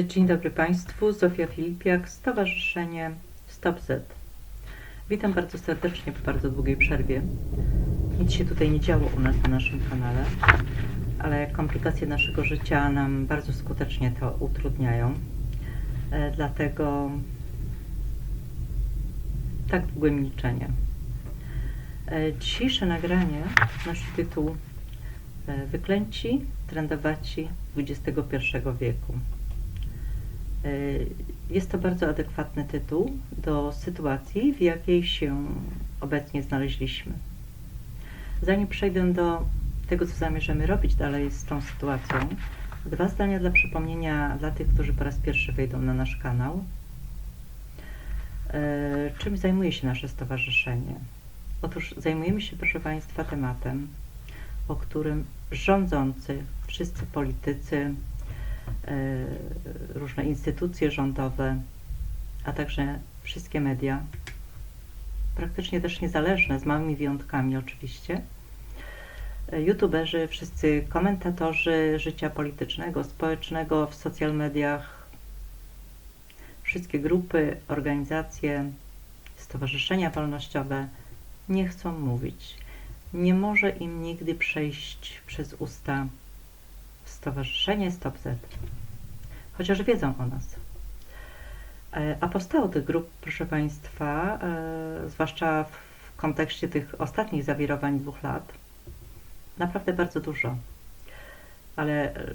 Dzień dobry Państwu, Zofia Filipiak, Stowarzyszenie Stop Z. Witam bardzo serdecznie po bardzo długiej przerwie. Nic się tutaj nie działo u nas na naszym kanale, ale komplikacje naszego życia nam bardzo skutecznie to utrudniają. E, Dlatego tak długie milczenie. E, Dzisiejsze nagranie nosi tytuł e, Wyklęci trendowaci XXI wieku. Y, Jest to bardzo adekwatny tytuł do sytuacji, w jakiej się obecnie znaleźliśmy. Zanim przejdę do tego, co zamierzamy robić dalej z tą sytuacją, dwa zdania dla przypomnienia dla tych, którzy po raz pierwszy wejdą na nasz kanał. Y, Czym zajmuje się nasze stowarzyszenie? Otóż zajmujemy się, proszę Państwa, tematem, o którym rządzący, wszyscy politycy, e, różne instytucje rządowe, a także wszystkie media, praktycznie też niezależne, z małymi wyjątkami oczywiście, e, youtuberzy, wszyscy komentatorzy życia politycznego, społecznego w social mediach, wszystkie grupy, organizacje, stowarzyszenia wolnościowe nie chcą mówić. Nie może im nigdy przejść przez usta Stowarzyszenie Stop Z, chociaż wiedzą o nas. E, A powstało tych grup, proszę Państwa, e, zwłaszcza w kontekście tych ostatnich zawirowań dwóch lat, naprawdę bardzo dużo. Ale e,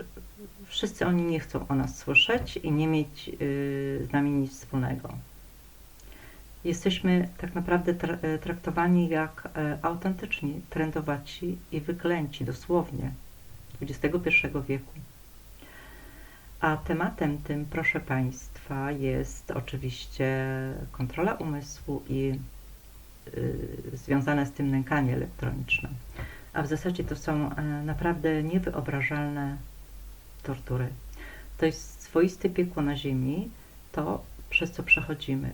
wszyscy oni nie chcą o nas słyszeć i nie mieć y, z nami nic wspólnego. Jesteśmy tak naprawdę tra- traktowani jak autentyczni, trendowaci i wyklęci, dosłownie. XXI wieku. A tematem tym, proszę Państwa, jest oczywiście kontrola umysłu i y, związane z tym nękanie elektroniczne. A w zasadzie to są e, naprawdę niewyobrażalne tortury. To jest swoiste piekło na ziemi, to przez co przechodzimy.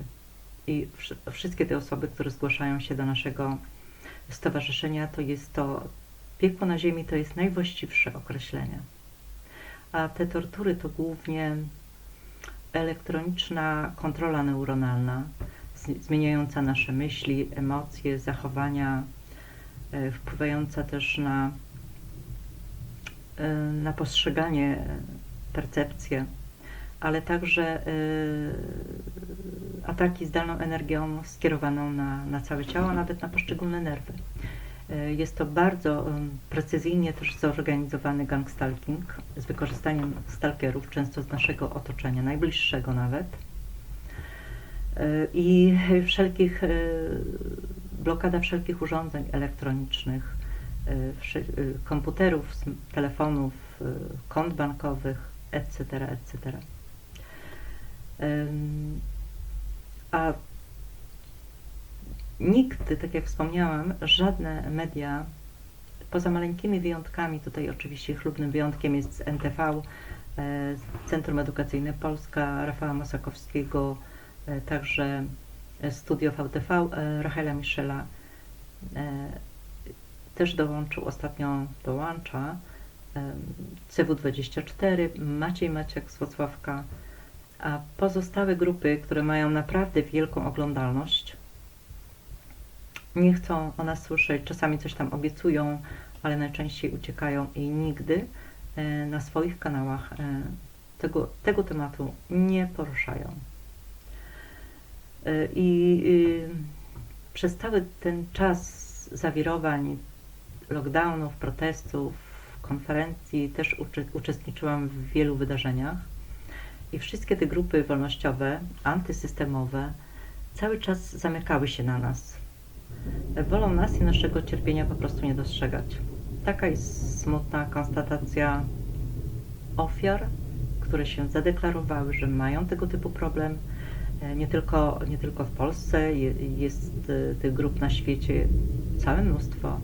I wszy- wszystkie te osoby, które zgłaszają się do naszego stowarzyszenia, to jest to Piekło na ziemi to jest najwłaściwsze określenie. A te tortury to głównie elektroniczna kontrola neuronalna, zmieniająca nasze myśli, emocje, zachowania, e, wpływająca też na, e, na postrzeganie, e, percepcję, ale także ataki zdalną energią skierowaną na, na całe ciało, nawet na poszczególne nerwy. E, Jest to bardzo precyzyjnie też zorganizowany gangstalking z wykorzystaniem stalkerów, często z naszego otoczenia, najbliższego nawet. E, I wszelkich, e, blokada wszelkich urządzeń elektronicznych, komputerów, telefonów, kont bankowych, etc., etc. A Nigdy, tak jak wspomniałam, żadne media, poza maleńkimi wyjątkami, tutaj oczywiście chlubnym wyjątkiem jest NTV, e, Centrum Edukacyjne Polska, Rafała Mosakowskiego, e, także Studio VTV, e, Rachela Michela e, też dołączył, ostatnio dołącza, e, CW24, Maciej Maciek z Wrocławka, a pozostałe grupy, które mają naprawdę wielką oglądalność, nie chcą o nas słyszeć, czasami coś tam obiecują, ale najczęściej uciekają i nigdy e, na swoich kanałach e, tego, tego tematu nie poruszają. E, I y, przez cały ten czas zawirowań, lockdownów, protestów, konferencji też uczestniczyłam w wielu wydarzeniach i wszystkie te grupy wolnościowe, antysystemowe cały czas zamykały się na nas wolą nas i naszego cierpienia po prostu nie dostrzegać. Taka jest smutna konstatacja ofiar, które się zadeklarowały, że mają tego typu problem. E, Nie tylko, nie tylko w Polsce, je- jest e, tych grup na świecie całe mnóstwo,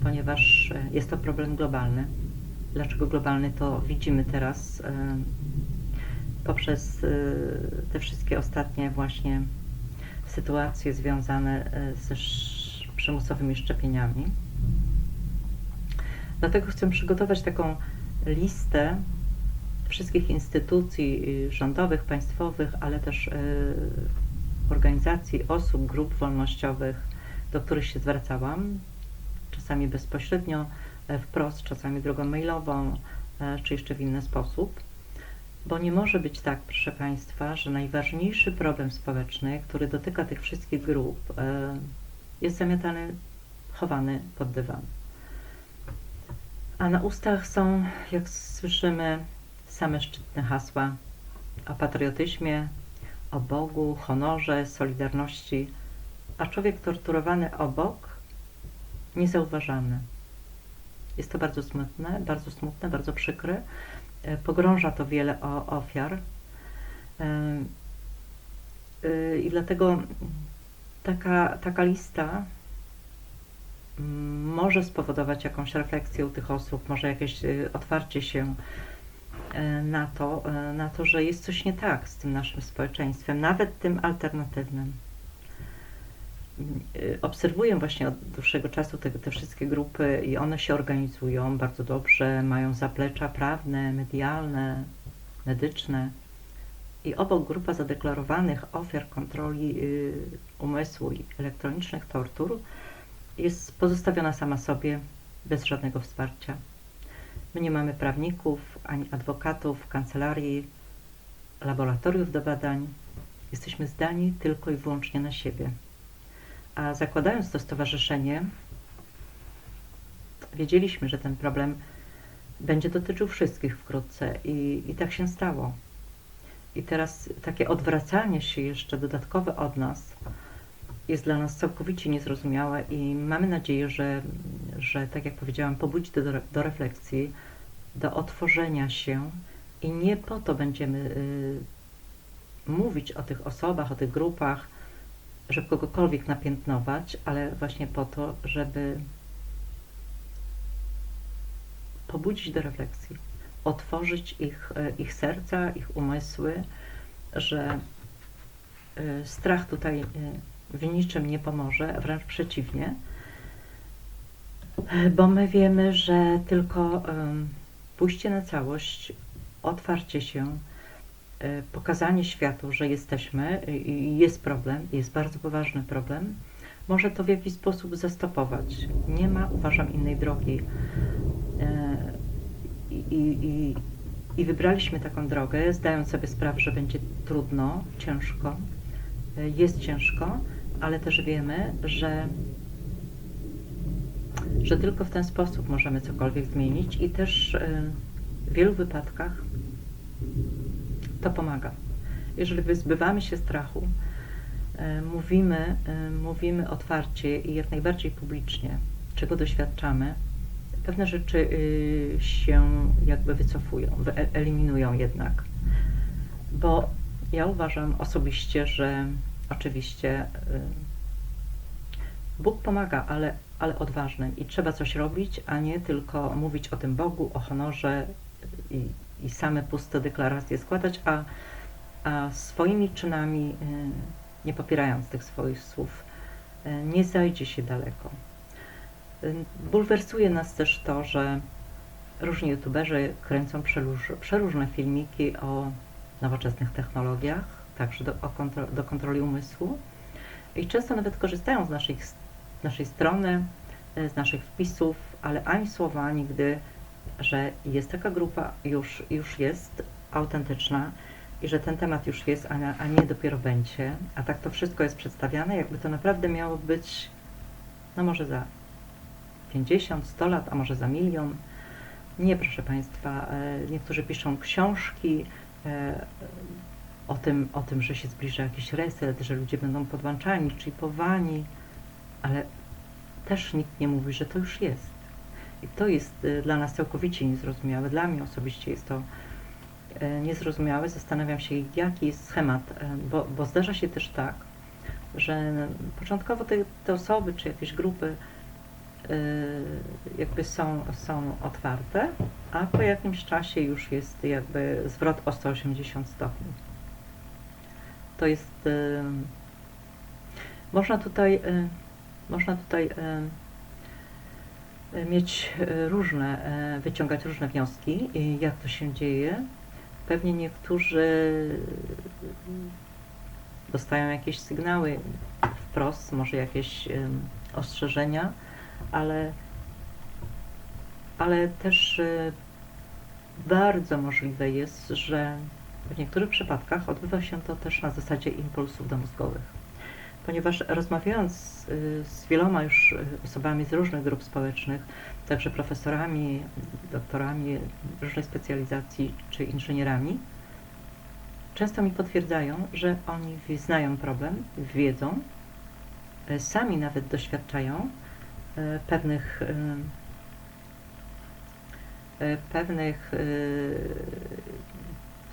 ponieważ e, jest to problem globalny. Dlaczego globalny, to widzimy teraz poprzez te wszystkie ostatnie właśnie sytuacje związane ze przymusowymi szczepieniami. Dlatego chcę przygotować taką listę wszystkich instytucji y, rządowych, państwowych, ale też y, organizacji, osób, grup wolnościowych, do których się zwracałam, czasami bezpośrednio, e, wprost, czasami drogą mailową, e, czy jeszcze w inny sposób. Bo nie może być tak, proszę Państwa, że najważniejszy problem społeczny, który dotyka tych wszystkich grup, e, jest zamiatany, chowany pod dywan. A na ustach są, jak słyszymy, same szczytne hasła o patriotyzmie, o Bogu, honorze, solidarności, a człowiek torturowany obok niezauważany. Jest to bardzo smutne, bardzo smutne, bardzo przykre. E, Pogrąża to wiele ofiar. E, e, I dlatego taka, taka lista może spowodować jakąś refleksję u tych osób, może jakieś y, otwarcie się e, na to, e, na to, że jest coś nie tak z tym naszym społeczeństwem, nawet tym alternatywnym. Y, Obserwuję właśnie od dłuższego czasu te, te wszystkie grupy i one się organizują bardzo dobrze, mają zaplecza prawne, medialne, medyczne. I obok grupa zadeklarowanych ofiar kontroli y, umysłu i elektronicznych tortur jest pozostawiona sama sobie, bez żadnego wsparcia. My nie mamy prawników, ani adwokatów, kancelarii, laboratoriów do badań. Jesteśmy zdani tylko i wyłącznie na siebie. A zakładając to stowarzyszenie, wiedzieliśmy, że ten problem będzie dotyczył wszystkich wkrótce i, i tak się stało. I teraz takie odwracanie się jeszcze dodatkowe od nas jest dla nas całkowicie niezrozumiałe i mamy nadzieję, że, że tak jak powiedziałam, pobudzi do, do refleksji, do otworzenia się i nie po to będziemy y, mówić o tych osobach, o tych grupach, żeby kogokolwiek napiętnować, ale właśnie po to, żeby pobudzić do refleksji, otworzyć ich, e, ich serca, ich umysły, że e, strach tutaj e, w niczym nie pomoże, wręcz przeciwnie, bo my wiemy, że tylko pójście na całość, otwarcie się, e, pokazanie światu, że jesteśmy i i jest problem, jest bardzo poważny problem, może to w jakiś sposób zastopować. Nie ma, uważam, innej drogi. E, I, i, i, wybraliśmy taką drogę, zdając sobie sprawę, że będzie trudno, ciężko. E, Jest ciężko, ale też wiemy, że, że tylko w ten sposób możemy cokolwiek zmienić i też e, w wielu wypadkach to pomaga. Jeżeli wyzbywamy się strachu, e, mówimy, e, mówimy otwarcie i jak najbardziej publicznie, czego doświadczamy, pewne rzeczy się jakby wycofują, wy- eliminują jednak. Bo ja uważam osobiście, że oczywiście y, Bóg pomaga, ale, ale odważnym i trzeba coś robić, a nie tylko mówić o tym Bogu, o honorze i, i same puste deklaracje składać, a, a swoimi czynami, y, nie popierając tych swoich słów, y, nie zajdzie się daleko. Bulwersuje nas też to, że różni youtuberzy kręcą przeróż, przeróżne filmiki o nowoczesnych technologiach, także do, kontro, do kontroli umysłu i często nawet korzystają z naszej, naszej strony, e, z naszych wpisów, ale ani słowa nigdy, że jest taka grupa, już, już jest autentyczna i że ten temat już jest, a, a nie dopiero będzie. A tak to wszystko jest przedstawiane, jakby to naprawdę miało być, no może za 50, 100 lat, a może za milion. Nie, proszę Państwa, e, niektórzy piszą książki e, o tym, o tym, że się zbliża jakiś reset, że ludzie będą podłączani, chipowani, ale też nikt nie mówi, że to już jest. I to jest e, dla nas całkowicie niezrozumiałe. Dla mnie osobiście jest to e, niezrozumiałe. Zastanawiam się, jaki jest schemat, e, bo, bo zdarza się też tak, że początkowo te, te osoby czy jakieś grupy jakby są, są otwarte, a po jakimś czasie już jest jakby zwrot o 180 stopni. To jest. y, Można tutaj, y, można tutaj y, mieć różne, wyciągać różne wnioski, jak to się dzieje. Pewnie niektórzy dostają jakieś sygnały wprost, może jakieś ostrzeżenia, ale, ale też bardzo możliwe jest, że w niektórych przypadkach odbywa się to też na zasadzie impulsów domózgowych. Ponieważ rozmawiając y, z wieloma już y, osobami z różnych grup społecznych, także profesorami, doktorami różnej specjalizacji czy inżynierami, często mi potwierdzają, że oni znają problem, wiedzą, y, sami nawet doświadczają pewnych pewnych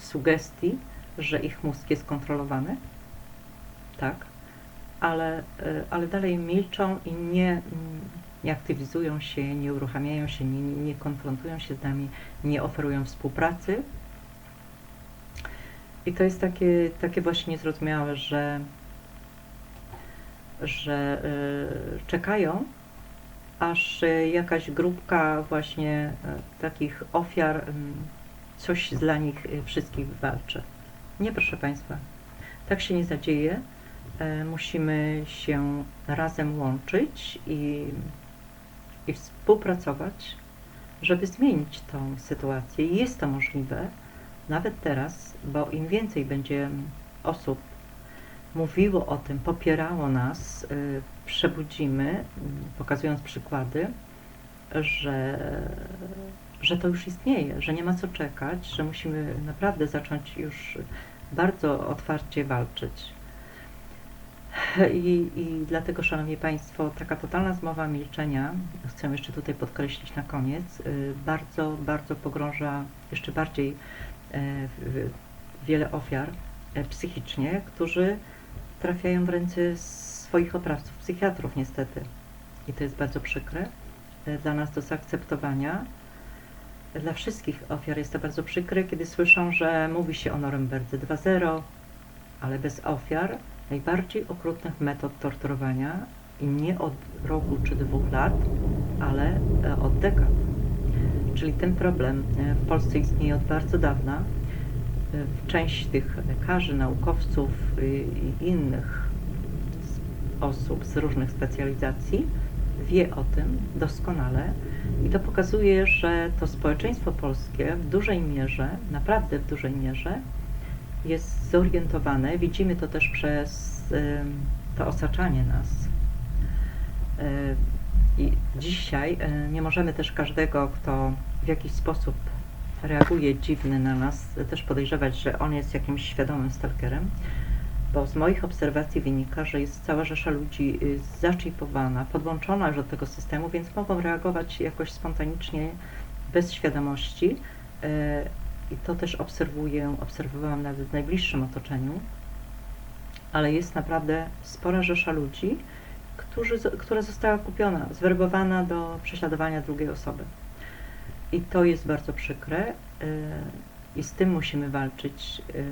sugestii, że ich mózg jest kontrolowany, tak, ale, y, ale dalej milczą i nie, mm, nie aktywizują się, nie uruchamiają się, nie, nie konfrontują się z nami, nie oferują współpracy. I to jest takie, takie właśnie niezrozumiałe, że, że y, czekają, aż jakaś grupka właśnie y, takich ofiar y, coś dla nich y, wszystkich wywalczy. Nie, proszę Państwa, tak się nie zadzieje. E, Musimy się razem łączyć i, i współpracować, żeby zmienić tą sytuację. I Jest to możliwe nawet teraz, bo im więcej będzie osób mówiło o tym, popierało nas, y, przebudzimy, y, pokazując przykłady, że, że to już istnieje, że nie ma co czekać, że musimy naprawdę zacząć już bardzo otwarcie walczyć. I, I dlatego, Szanowni Państwo, taka totalna zmowa milczenia, chcę jeszcze tutaj podkreślić na koniec, y, bardzo, bardzo pogrąża jeszcze bardziej w wiele ofiar e, psychicznie, którzy trafiają w ręce swoich oprawców, psychiatrów niestety. I to jest bardzo przykre dla nas do zaakceptowania. Dla wszystkich ofiar jest to bardzo przykre, kiedy słyszą, że mówi się o Norymberdze 2.0, ale bez ofiar najbardziej okrutnych metod torturowania i nie od roku czy dwóch lat, ale e, od dekad. Czyli ten problem e, w Polsce istnieje od bardzo dawna. E, Część tych lekarzy, naukowców i innych osób z różnych specjalizacji wie o tym doskonale i to pokazuje, że to społeczeństwo polskie w dużej mierze, naprawdę w dużej mierze jest zorientowane. Widzimy to też przez to osaczanie nas. E, I dzisiaj e, nie możemy też każdego, kto w jakiś sposób reaguje dziwny na nas, też podejrzewać, że on jest jakimś świadomym stalkerem, bo z moich obserwacji wynika, że jest cała rzesza ludzi y, zaczipowana, podłączona już do tego systemu, więc mogą reagować jakoś spontanicznie, bez świadomości. E, I to też obserwuję, obserwowałam nawet w najbliższym otoczeniu, ale jest naprawdę spora rzesza ludzi, którzy, która została kupiona, zwerbowana do prześladowania drugiej osoby. I to jest bardzo przykre y, i z tym musimy walczyć y,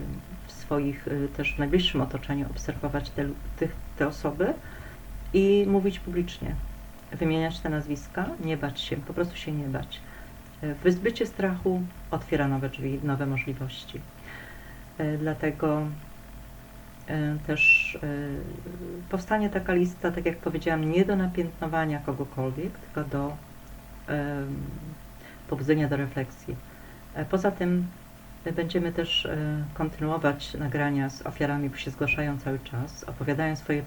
swoich, y, też w najbliższym otoczeniu, obserwować te, tych, te osoby i mówić publicznie, wymieniać te nazwiska, nie bać się, po prostu się nie bać. Y, Wyzbycie strachu otwiera nowe drzwi, nowe możliwości. Y, Dlatego też powstanie taka lista, tak jak powiedziałam, nie do napiętnowania kogokolwiek, tylko do pobudzenia do refleksji. Poza tym będziemy też e, kontynuować nagrania z ofiarami, bo się zgłaszają cały czas, opowiadają swoje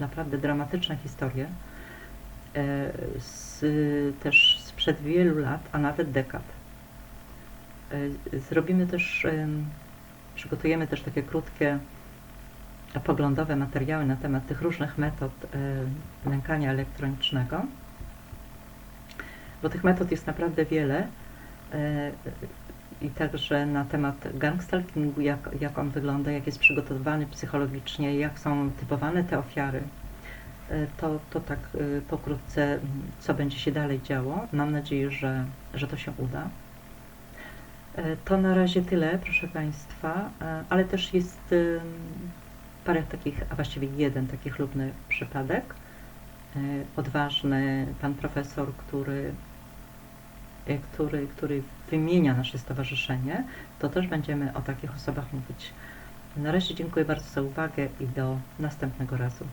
naprawdę dramatyczne historie e, z, też sprzed wielu lat, a nawet dekad. E, Zrobimy też, em, przygotujemy też takie krótkie poglądowe materiały na temat tych różnych metod nękania elektronicznego, bo tych metod jest naprawdę wiele i także na temat gangstalkingu, jak, jak on wygląda, jak jest przygotowywany psychologicznie, jak są typowane te ofiary, e, to, to tak e, pokrótce, m, co będzie się dalej działo. Mam nadzieję, że, że to się uda. E, To na razie tyle, proszę Państwa, ale też jest parę takich, a właściwie jeden taki chlubny przypadek. Odważny pan profesor, który który, który wymienia nasze stowarzyszenie, to też będziemy o takich osobach mówić. Na razie dziękuję bardzo za uwagę i do następnego razu.